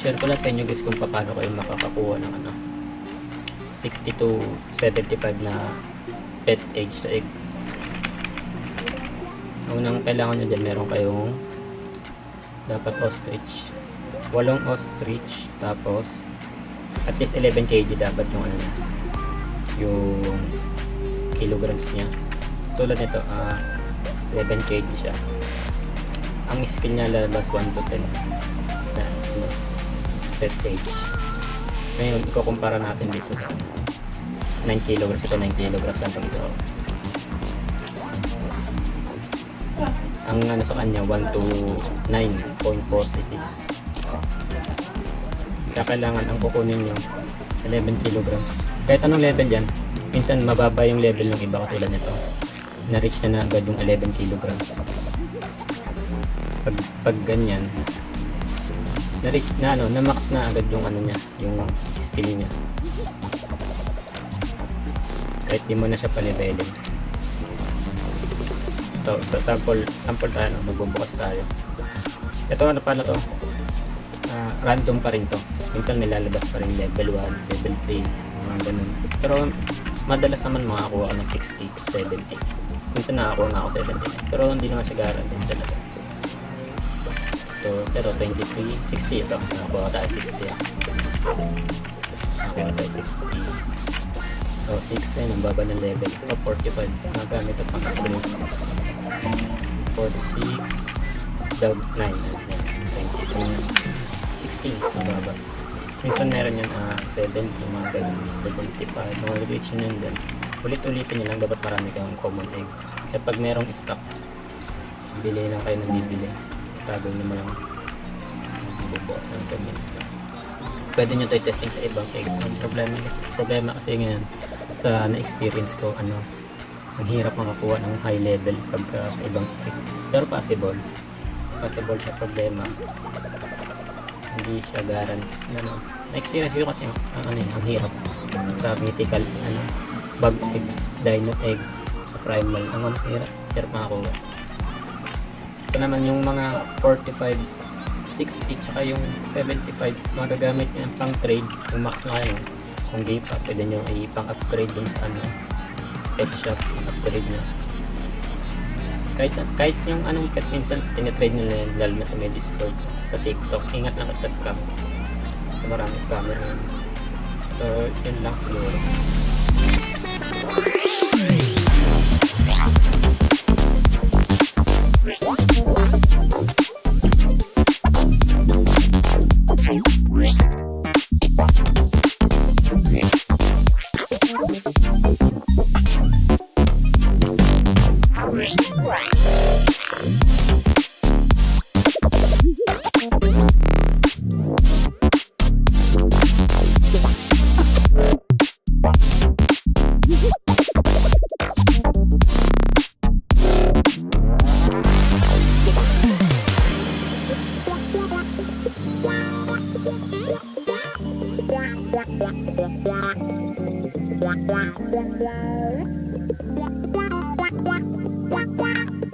share ko lang sa inyo guys kung paano kayo makakakuha ng ano 60 to 75 na pet egg sa egg. Ang unang kailangan nyo dyan, meron kayong dapat ostrich. Walong ostrich, tapos at least 11 kg dapat yung ano yung kilograms niya. Tulad nito, ah 11 kg siya. Ang skill niya lalabas 1 to 10 na ano, pet age. Ngayon, ikukumpara natin dito sa 9 kilograms. Ito 9 kilograms lang pag ito. Ang ano sa kanya, 1 to 9.46. Kaya kailangan ang kukunin nyo 11 kilograms. Kahit anong level yan, minsan mababa yung level ng iba katulad nito. Na-reach na na agad yung 11 kilograms. Pag, pag ganyan, na-reach na ano, na-max na agad yung ano niya, yung skill niya. Kahit di mo na siya palivelin. So, sa sample, sample tayo, no? magbubukas tayo. Ito ano pala to? Ah, random pa rin to. Minsan may lalabas pa rin level 1, level 3, mga ganun. Pero madalas naman makakuha ka ng 60 to 70. Minsan nakakuha nga ako 70. Pero hindi naman siya guarantee talaga. So, pero 23, 60 ito. Nakakuha tayo 60 ah. Nakakuha tayo 60. So, 6 ayun, ang baba ng level. Ito, 45. Nagamit ito pang upgrade. 46, down 9. Ayan, 20. So, 16, ang baba. Minsan meron yan ah 70, mga ganun, 75, mga reaction yun din. Ulit-ulitin nyo lang, dapat marami kang common egg. At pag merong stock, bili lang kayo ng bibili. Nyo mo lang bubuo ng comments. Pwede nyo tayo testing sa ibang egg. Ang problema, problema kasi ngayon sa na-experience ko, ano, ang hirap makakuha ng high level pagka sa ibang egg. Pero possible. Possible siya problema. Hindi siya garan. Ano, na-experience ko kasi ang, ano, ang hirap sa mythical, ano, bug egg, dino egg, sa primal. Ang ano, hirap. Hirap makakuha. Ito naman yung mga 45 60 tsaka yung 75 magagamit nyo pang trade. Yung max na kayo kung di pa pwede nyo i-pang upgrade dun sa ano pet shop upgrade nyo kahit, kahit yung anong ikat minsan tinitrade nila yan lalo na sa may discord sa tiktok. Ingat lang sa scam. So, marami scammer ngayon so yun lang siguro Wow.